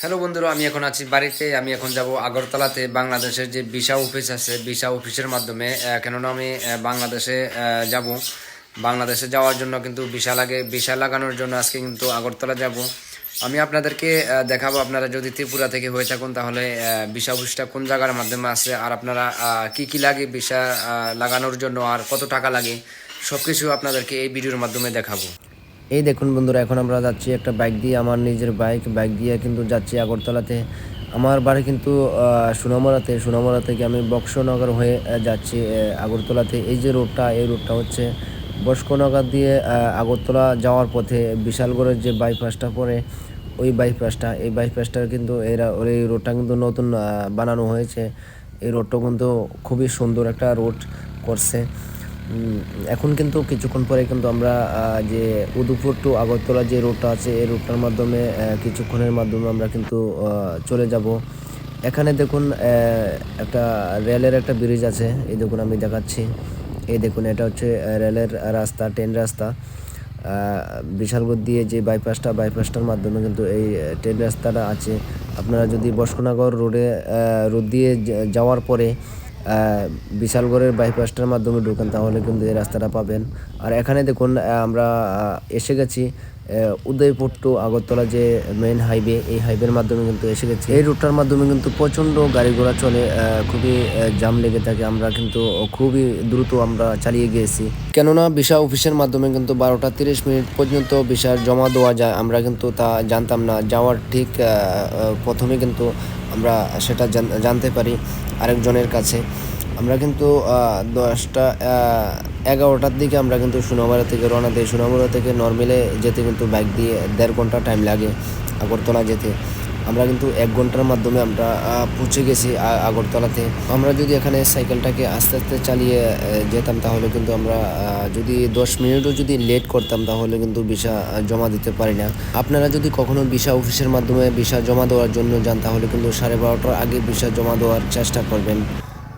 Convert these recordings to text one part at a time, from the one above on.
Hello বন্ধুরা, আমি এখন আছি বাড়িতে। আমি এখন যাব আগরতলাতে, বাংলাদেশের যে ভিসা অফিস আছে, ভিসা অফিসের মাধ্যমে। কেননা আমি বাংলাদেশে যাব। বাংলাদেশে যাওয়ার জন্য কিন্তু ভিসা লাগে। ভিসা লাগানোর জন্য আজকে কিন্তু আগরতলা যাব। আমি আপনাদেরকে দেখাবো। আপনারা যদি ত্রিপুরা থেকে হয়ে থাকুন, তাহলে ভিসা অফিসটা কোন জায়গার মাধ্যমে আছে, আর আপনারা কি কি লাগে ভিসা লাগানোর জন্য, আর কত টাকা লাগে সব কিছু আপনাদেরকে এই ভিডিওর মাধ্যমে দেখাবো। এই দেখুন বন্ধুরা এখন আমরা যাচ্ছি একটা বাইক দিয়ে আমার নিজের বাইক বাইক দিয়ে কিন্তু যাচ্ছি আগরতলাতে। আমার বাড়ি কিন্তু আহ, সোনামুড়াতে সোনামুড়া থেকে আমি বক্সনগর হয়ে যাচ্ছি আগরতলাতে। এই যে রোডটা এই রোডটা হচ্ছে বস্কনগর দিয়ে আগরতলা যাওয়ার পথে বিশালগড়ের যে বাইপাসটা পড়ে ওই বাইপাসটা এই বাইপাসটার কিন্তু এরা এই রোডটা কিন্তু নতুন বানানো হয়েছে। এই রোডটা কিন্তু খুবই সুন্দর একটা রোড করছে। এখন কিন্তু কিছুক্ষণ পরে কিন্তু আমরা যে উদুপুর টু আগরতলা যে রোডটা আছে, এই রোডটার মাধ্যমে কিছুক্ষণের মাধ্যমে আমরা কিন্তু চলে যাব। এখানে দেখুন একটা রেলের একটা ব্রিজ আছে। এই দেখুন, আমি দেখাচ্ছি। এই দেখুন, এটা হচ্ছে রেলের রাস্তা ট্রেন রাস্তা। বিশালগড় দিয়ে যে বাইপাসটা বাইপাসটার মাধ্যমে কিন্তু এই ট্রেন রাস্তাটা আছে। আপনারা যদি বসকনগর রোডে রোড দিয়ে যাওয়ার পরে বিশালগড়ের বাইপাসটার মাধ্যমে ঢুকেন, তাহলে কিন্তু এই রাস্তাটা পাবেন। আর এখানে দেখুন আমরা এসে গেছি উদয়পুর টু আগরতলা যে মেন হাইওয়ে এই হাইওয়ের মাধ্যমে কিন্তু এসে গেছি। এই রুটটার মাধ্যমে কিন্তু প্রচণ্ড গাড়ি ঘোড়া চলে খুবই জাম লেগে থাকে। আমরা কিন্তু খুবই দ্রুত আমরা চালিয়ে গিয়েছি। কেননা ভিসা অফিসের মাধ্যমে কিন্তু বারোটা তিরিশ মিনিট পর্যন্ত ভিসা জমা দেওয়া যায়। আমরা কিন্তু তা জানতাম না। যাওয়ার ঠিক প্রথমে কিন্তু আমরা সেটা জান- জানতে পারি আরেকজনের কাছে। আমরা কিন্তু দশটা এগারোটার দিকে আমরা কিন্তু সোনামুড়া থেকে রওনা দিই। সোনামুড়া থেকে নর্মেলে যেতে কিন্তু বাইক দিয়ে দেড় ঘণ্টা টাইম লাগে আগরতলা যেতে। আমরা কিন্তু এক ঘণ্টার মাধ্যমে আমরা পৌঁছে গেছি আগরতলাতে। আমরা যদি এখানে সাইকেলটাকে আস্তে আস্তে চালিয়ে যেতাম তাহলে কিন্তু আমরা যদি দশ মিনিটও যদি লেট করতাম তাহলে কিন্তু ভিসা জমা দিতে পারি না। আপনারা যদি কখনো ভিসা অফিসের মাধ্যমে ভিসা জমা দেওয়ার জন্য যান তাহলে কিন্তু সাড়ে বারোটার আগে ভিসা জমা দেওয়ার চেষ্টা করবেন।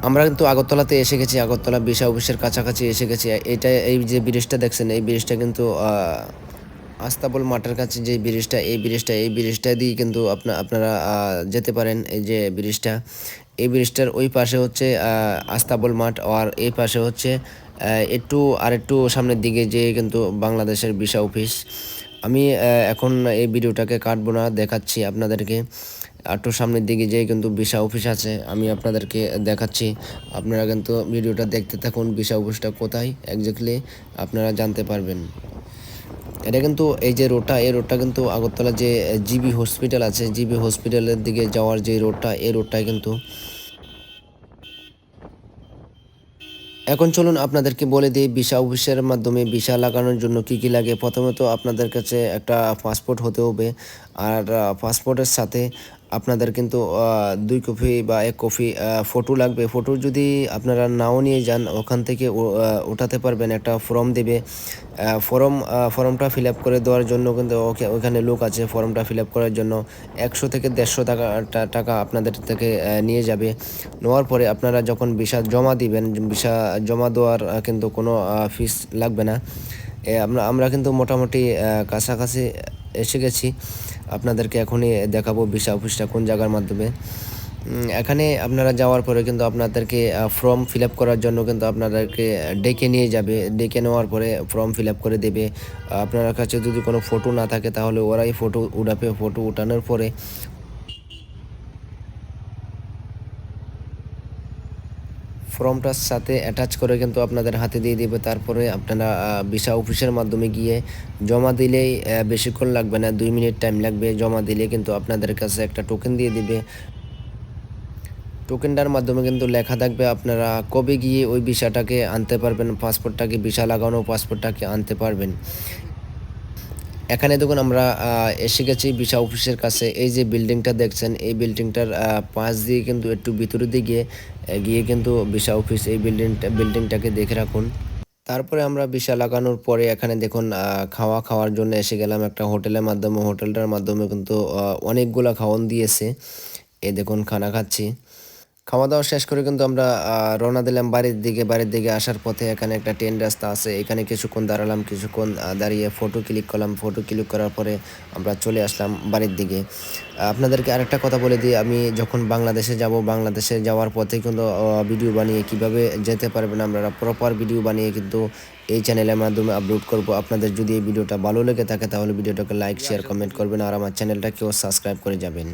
আমরা কিন্তু আগরতলাতে এসে গেছি, আগরতলা ভিসা অফিসের কাছাকাছি এসে গেছি। এটা এই যে ব্রিজটা দেখছেন, এই ব্রিজটা কিন্তু আস্তাবল মাঠের কাছে যে ব্রিজটা, এই ব্রিজটা এই ব্রিজটা দিয়ে কিন্তু আপনা, আপনারা যেতে পারেন। এই যে ব্রিজটা, এই ব্রিজটার ওই পাশে হচ্ছে আস্তাবল মাঠ আর এই পাশে হচ্ছে একটু আর একটু সামনের দিকে যে কিন্তু বাংলাদেশের ভিসা অফিস। আমি এখন এই ভিডিওটাকে কাটবো না, দেখাচ্ছি আপনাদেরকে। একটু সামনের দিকে যেয়ে কিন্তু ভিসা অফিস আছে, আমি আপনাদেরকে দেখাচ্ছি। আপনারা কিন্তু ভিডিওটা দেখতে থাকুন, ভিসা অফিসটা কোথায় একজাক্টলি আপনারা জানতে পারবেন। এটা কিন্তু এই যে রোডটা, এই রোডটা কিন্তু আগরতলা যে জিবি হসপিটাল আছে, জিবি হসপিটালের দিকে যাওয়ার যে রোডটা, এই রোডটাই কিন্তু। এখন চলুন আপনাদেরকে বলে দিই, ভিসা অফিসের মাধ্যমে ভিসা লাগানোর জন্য কি কি লাগে। প্রথমে তো আপনাদের কাছে একটা পাসপোর্ট হতে হবে, আর পাসপোর্টের সাথে আপনাদের কিন্তু দুই কপি বা এক কপি ফটো লাগবে। ফটো যদি আপনারা নাও নিয়ে যান, ওখান থেকে ওঠাতে পারবেন, একটা ফর্ম দেবে। ফর্ম ফর্মটা ফিল আপ করে দেওয়ার জন্য কিন্তু ওখানে লোক আছে ফর্মটা ফিল আপ করার জন্য। একশো থেকে দেড়শো টাকা টাকা আপনাদের থেকে নিয়ে যাবে। নেওয়ার পরে আপনারা যখন ভিসা জমা দিবেন, ভিসা জমা দেওয়ার কিন্তু কোনো ফিস লাগবে না। আমরা কিন্তু মোটামুটি কাছাকাছি এসে গেছি। আপনাদেরকে এখনই দেখাবো ভিসা অফিসটা কোন জায়গার মাধ্যমে। এখানে আপনারা যাওয়ার পরে কিন্তু আপনাদেরকে ফর্ম ফিল আপ করার জন্য কিন্তু আপনাদেরকে ডেকে নিয়ে যাবে। ডেকে নেওয়ার পরে ফর্ম ফিল আপ করে দেবে। আপনার কাছে যদি কোনো ফটো না থাকে তাহলে ওরাই ফটো উঠাবে। ফটো উঠানোর পরে ফর্মটার সাথে অ্যাটাচ করে কিন্তু আপনাদের হাতে দিয়ে দিবে। তারপরে আপনারা ভিসা অফিসের মাধ্যমে গিয়ে জমা দিলেই বেশিক্ষণ লাগবে না, দুই মিনিট টাইম লাগবে। জমা দিলে কিন্তু আপনাদের কাছে একটা টোকেন দিয়ে দিবে। টোকেনটার মাধ্যমে কিন্তু লেখা থাকবে আপনারা কবে গিয়ে ওই ভিসাটাকে আনতে পারবেন পাসপোর্টটাকে ভিসা লাগানো পাসপোর্টটাকে আনতে পারবেন। এখানে দেখুন আমরা এসে গেছি ভিসা অফিসের কাছে। এই যে বিল্ডিংটা দেখছেন, এই বিল্ডিংটার পাশ দিয়ে কিন্তু একটু ভিতরে দিকে গিয়ে কিন্তু ভিসা অফিস এই বিল্ডিংটা বিল্ডিংটাকে দেখে রাখুন। তারপরে আমরা ভিসা লাগানোর পরে এখানে দেখুন খাওয়া খাওয়ার জন্য এসে গেলাম একটা হোটেলের মাধ্যমে। হোটেলটার মাধ্যমে কিন্তু অনেকগুলো খাওয়ান দিয়েছে। এ দেখুন, খানা খাচ্ছি। খাওয়া দাওয়া শেষ করে কিন্তু আমরা রওনা দিলাম বাড়ির দিকে। বাড়ির দিকে আসার পথে এখানে একটা ট্রেন রাস্তা আছে। এখানে কিছুক্ষণ দাঁড়ালাম, কিছুক্ষণ দাঁড়িয়ে ফটো ক্লিক করলাম। ফটো ক্লিক করার পরে আমরা চলে আসলাম বাড়ির দিকে। আপনাদেরকে আরেকটা কথা বলে দিই, আমি যখন বাংলাদেশে যাব, বাংলাদেশে যাওয়ার পথে কিন্তু ভিডিও বানিয়ে কীভাবে যেতে পারবেন আমরা প্রপার ভিডিও বানিয়ে কিন্তু এই চ্যানেলের মাধ্যমে আপলোড করব। আপনাদের যদি এই ভিডিওটা ভালো লেগে থাকে, তাহলে ভিডিওটাকে লাইক শেয়ার কমেন্ট করবেন। আর আমার চ্যানেলটাকেও সাবস্ক্রাইব করে যাবেন।